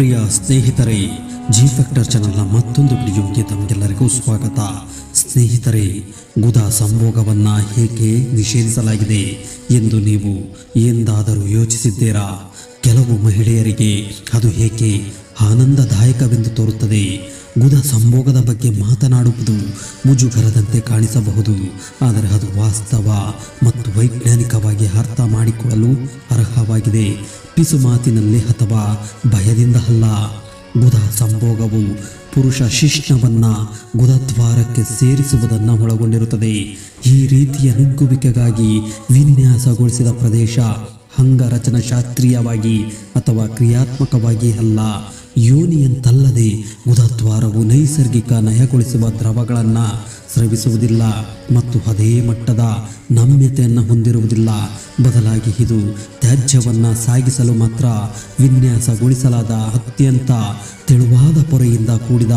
ಪ್ರಿಯ ಸ್ನೇಹಿತರೆ G factor ಚಾನಲ್ನ ಮತ್ತೊಂದು ವಿಡಿಯೋಗೆ ತಮಗೆಲ್ಲರಿಗೂ ಸ್ವಾಗತ. ಸ್ನೇಹಿತರೆ, ಗುದ ಸಂಭೋಗವನ್ನ ಹೇಗೆ ನಿಷೇಧಿಸಲಾಗಿದೆ ಎಂದು ನೀವು ಎಂದಾದರೂ ಯೋಚಿಸಿದ್ದೀರಾ? ಕೆಲವು ಮಹಿಳೆಯರಿಗೆ ಅದು ಹೇಗೆ ಆನಂದದಾಯಕವೆಂದು ತೋರುತ್ತದೆ. ಗುದ ಸಂಭೋಗದ ಬಗ್ಗೆ ಮಾತನಾಡುವುದು ಮುಜುಗರದಂತೆ ಕಾಣಿಸಬಹುದು. ಆದರೆ ಅದು ವಾಸ್ತವ ಮತ್ತು ವೈಜ್ಞಾನಿಕವಾಗಿ ಅರ್ಥ ಮಾಡಿಕೊಳ್ಳಲು ಅರ್ಹವಾಗಿದೆ. ಪಿಸು ಮಾತಿನಲ್ಲಿ ಅಥವಾ ಭಯದಿಂದ ಅಲ್ಲ. ಗುದ ಸಂಭೋಗವು ಪುರುಷ ಶಿಷ್ಣವನ್ನ ಗುದದ್ವಾರಕ್ಕೆ ಸೇರಿಸುವುದನ್ನು ಒಳಗೊಂಡಿರುತ್ತದೆ. ಈ ರೀತಿಯ ನುಗ್ಗುವಿಕೆಗಾಗಿ ವಿನ್ಯಾಸಗೊಳಿಸಿದ ಪ್ರದೇಶ ಅಂಗರಚನ ಶಾಸ್ತ್ರೀಯವಾಗಿ ಅಥವಾ ಕ್ರಿಯಾತ್ಮಕವಾಗಿ ಅಲ್ಲ. ಯೋನಿಯಂತಲ್ಲದೆ ಗುದದ್ವಾರವು ನೈಸರ್ಗಿಕ ನಯಗೊಳಿಸುವ ದ್ರವಗಳನ್ನು ಸ್ರವಿಸುವುದಿಲ್ಲ ಮತ್ತು ಅದೇ ಮಟ್ಟದ ನಮ್ಯತೆಯನ್ನು ಹೊಂದಿರುವುದಿಲ್ಲ. ಬದಲಾಗಿ ಇದು ತ್ಯಾಜ್ಯವನ್ನು ಸಾಗಿಸಲು ಮಾತ್ರ ವಿನ್ಯಾಸಗೊಳಿಸಲಾದ ಅತ್ಯಂತ ತೆಳುವಾದ ಪೊರೆಯಿಂದ ಕೂಡಿದ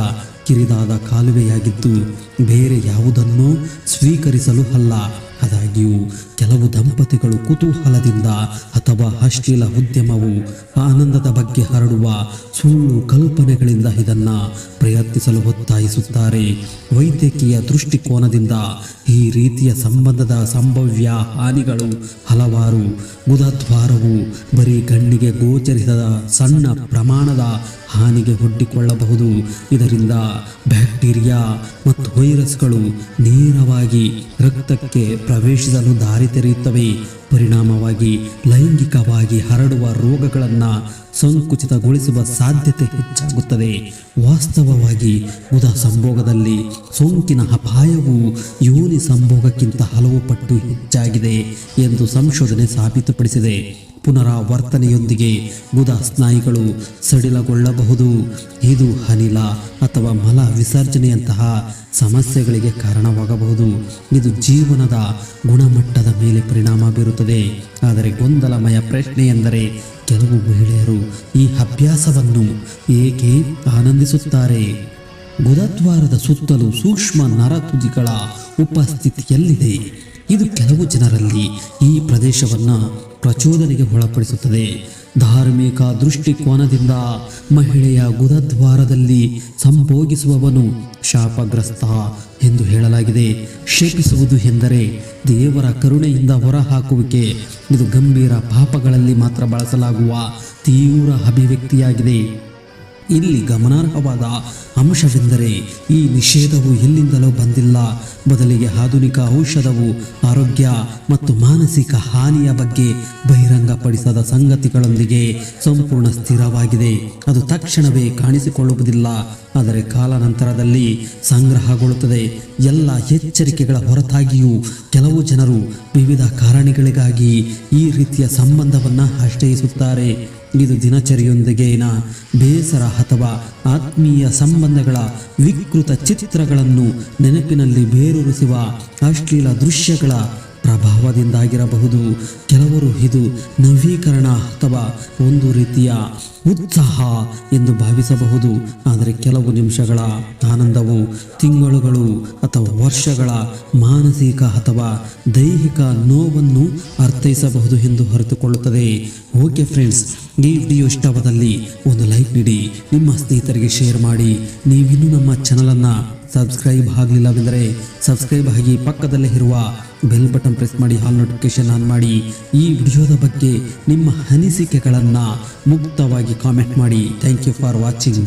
ಕಿರಿದಾದ ಕಾಲುವೆಯಾಗಿದ್ದು, ಬೇರೆ ಯಾವುದನ್ನೂ ಸ್ವೀಕರಿಸಲು ಅಲ್ಲ. ಆದಾಗ್ಯೂ, ಕೆಲವು ದಂಪತಿಗಳು ಕುತೂಹಲದಿಂದ ಅಥವಾ ಅಶ್ಲೀಲ ಉದ್ಯಮವು ಆನಂದದ ಬಗ್ಗೆ ಹರಡುವ ಸುಳ್ಳು ಕಲ್ಪನೆಗಳಿಂದ ಇದನ್ನು ಪ್ರಯತ್ನಿಸಲು ಒತ್ತಾಯಿಸುತ್ತಾರೆ. ವೈದ್ಯಕೀಯ ದೃಷ್ಟಿಕೋನದಿಂದ ಈ ರೀತಿಯ ಸಂಬಂಧದ ಸಂಭವ್ಯ ಹಾನಿಗಳು ಹಲವಾರು. ಮುದದ್ವಾರವು ಬರೀ ಕಣ್ಣಿಗೆ ಗೋಚರಿಸದ ಸಣ್ಣ ಪ್ರಮಾಣದ ಹಾನಿಗೆ ಒಡ್ಡಿಕೊಳ್ಳಬಹುದು. ಇದರಿಂದ ಬ್ಯಾಕ್ಟೀರಿಯಾ ಮತ್ತು ವೈರಸ್ಗಳು ನೇರವಾಗಿ ರಕ್ತಕ್ಕೆ ಪ್ರವೇಶಿಸಲು ದಾರಿ ತೆರೆಯುತ್ತವೆ. ಪರಿಣಾಮವಾಗಿ, ಲೈಂಗಿಕವಾಗಿ ಹರಡುವ ರೋಗಗಳನ್ನು ಸಂಕುಚಿತಗೊಳಿಸುವ ಸಾಧ್ಯತೆ ಹೆಚ್ಚಾಗುತ್ತದೆ. ವಾಸ್ತವವಾಗಿ, ಉದ ಸಂಭೋಗದಲ್ಲಿ ಸೋಂಕಿನ ಅಪಾಯವು ಯೋನಿ ಸಂಭೋಗಕ್ಕಿಂತ ಹಲವು ಪಟ್ಟು ಹೆಚ್ಚಾಗಿದೆ ಎಂದು ಸಂಶೋಧನೆ ಸಾಬೀತುಪಡಿಸಿದೆ. ಪುನರಾವರ್ತನೆಯೊಂದಿಗೆ ಗುದ ಸ್ನಾಯುಗಳು ಸಡಿಲಗೊಳ್ಳಬಹುದು. ಇದು ಅನಿಲ ಅಥವಾ ಮಲ ವಿಸರ್ಜನೆಯಂತಹ ಸಮಸ್ಯೆಗಳಿಗೆ ಕಾರಣವಾಗಬಹುದು. ಇದು ಜೀವನದ ಗುಣಮಟ್ಟದ ಮೇಲೆ ಪರಿಣಾಮ ಬೀರುತ್ತದೆ. ಆದರೆ ಗೊಂದಲಮಯ ಪ್ರಶ್ನೆ ಎಂದರೆ ಕೆಲವು ಮಹಿಳೆಯರು ಈ ಅಭ್ಯಾಸವನ್ನು ಏಕೆ ಆನಂದಿಸುತ್ತಾರೆ? ಗುದದ್ವಾರದ ಸುತ್ತಲೂ ಸೂಕ್ಷ್ಮ ನರತುದಿಗಳ ಉಪಸ್ಥಿತಿಯಲ್ಲಿದೆ. ಇದು ಕೆಲವು ಜನರಲ್ಲಿ ಈ ಪ್ರದೇಶವನ್ನು ಪ್ರಚೋದನೆಗೆ ಒಳಪಡಿಸುತ್ತದೆ. ಧಾರ್ಮಿಕ ದೃಷ್ಟಿಕೋನದಿಂದ ಮಹಿಳೆಯ ಗುದದ್ವಾರದಲ್ಲಿ ಸಂಭೋಗಿಸುವವನು ಶಾಪಗ್ರಸ್ತ ಎಂದು ಹೇಳಲಾಗಿದೆ. ಶೇಪಿಸುವುದು ಎಂದರೆ ದೇವರ ಕರುಣೆಯಿಂದ ಹೊರಹಾಕುವಿಕೆ. ಇದು ಗಂಭೀರ ಪಾಪಗಳಲ್ಲಿ ಮಾತ್ರ ಬಳಸಲಾಗುವ ತೀವ್ರ ಅಭಿವ್ಯಕ್ತಿಯಾಗಿದೆ. ಇಲ್ಲಿ ಗಮನಾರ್ಹವಾದ ಅಂಶವೆಂದರೆ ಈ ನಿಷೇಧವು ಎಲ್ಲಿಂದಲೂ ಬಂದಿಲ್ಲ. ಬದಲಿಗೆ ಆಧುನಿಕ ಔಷಧವು ಆರೋಗ್ಯ ಮತ್ತು ಮಾನಸಿಕ ಹಾನಿಯ ಬಗ್ಗೆ ಬಹಿರಂಗಪಡಿಸದ ಸಂಗತಿಗಳೊಂದಿಗೆ ಸಂಪೂರ್ಣ ಸ್ಥಿರವಾಗಿದೆ. ಅದು ತಕ್ಷಣವೇ ಕಾಣಿಸಿಕೊಳ್ಳುವುದಿಲ್ಲ. ಆದರೆ ಕಾಲಾನಂತರದಲ್ಲಿ ಸಂಗ್ರಹಗೊಳ್ಳುತ್ತದೆ. ಎಲ್ಲ ಎಚ್ಚರಿಕೆಗಳ ಹೊರತಾಗಿಯೂ ಕೆಲವು ಜನರು ವಿವಿಧ ಕಾರಣಗಳಿಗಾಗಿ ಈ ರೀತಿಯ ಸಂಬಂಧವನ್ನು ಆಶ್ರಯಿಸುತ್ತಾರೆ. ಇದು ದಿನಚರಿಯೊಂದಿಗೆನ ಬೇಸರ ಅಥವಾ ಆತ್ಮೀಯ ಸಂಬಂಧಗಳ ವಿಕೃತ ಚಿತ್ರಗಳನ್ನು ನೆನಪಿನಲ್ಲಿ ಬೇರೂರಿಸುವ ಅಶ್ಲೀಲ ದೃಶ್ಯಗಳ ಪ್ರಭಾವದಿಂದಾಗಿರಬಹುದು. ಕೆಲವರು ಇದು ನವೀಕರಣ ಅಥವಾ ಒಂದು ರೀತಿಯ ಉತ್ಸಾಹ ಎಂದು ಭಾವಿಸಬಹುದು. ಆದರೆ ಕೆಲವು ನಿಮಿಷಗಳ ಆನಂದವು ತಿಂಗಳುಗಳು ಅಥವಾ ವರ್ಷಗಳ ಮಾನಸಿಕ ಅಥವಾ ದೈಹಿಕ ನೋವನ್ನು ಅರ್ಥೈಸಬಹುದು ಎಂದು ಹೊರತುಕೊಳ್ಳುತ್ತದೆ. ಓಕೆ ಫ್ರೆಂಡ್ಸ್, ಈ ವಿಡಿಯೋ ಇಷ್ಟವಾದಲ್ಲಿ ಒಂದು ಲೈಕ್ ನೀಡಿ, ನಿಮ್ಮ ಸ್ನೇಹಿತರಿಗೆ ಶೇರ್ ಮಾಡಿ. ನೀವಿನ್ನೂ ನಮ್ಮ ಚಾನಲನ್ನು ಸಬ್ಸ್ಕ್ರೈಬ್ ಆಗಲಿಲ್ಲವೆಂದರೆ ಸಬ್ಸ್ಕ್ರೈಬ್ ಆಗಿ ಪಕ್ಕದಲ್ಲೇ ಇರುವ ಬೆಲ್ ಬಟನ್ ಪ್ರೆಸ್ ಮಾಡಿ ಹಾಲ್ ನೋಟಿಫಿಕೇಶನ್ ಆನ್ ಮಾಡಿ, ಈ ವಿಡಿಯೋದ ಬಗ್ಗೆ ನಿಮ್ಮ ಅನಿಸಿಕೆಗಳನ್ನು ಮುಕ್ತವಾಗಿ ಕಾಮೆಂಟ್ ಮಾಡಿ. Thank you for watching